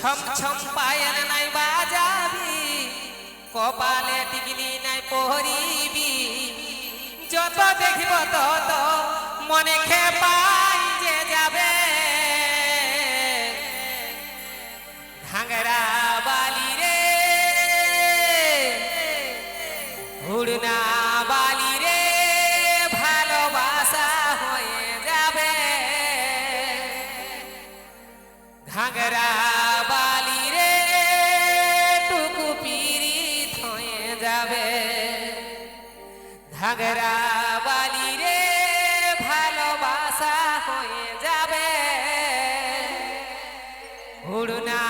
ছম ছম পায়ের নাই বাজাবি, কপালে টিকলি নাই পহরিবি যত দেখিব তত মনে খেপাই যে যাবে। ঘাগরা বালি রে হুড়না বালি রে, ভালোবাসা হয়ে যাবে। ঘাগরা ঘাগরা রে ভালোবাসা হয়ে যাবে। উড়না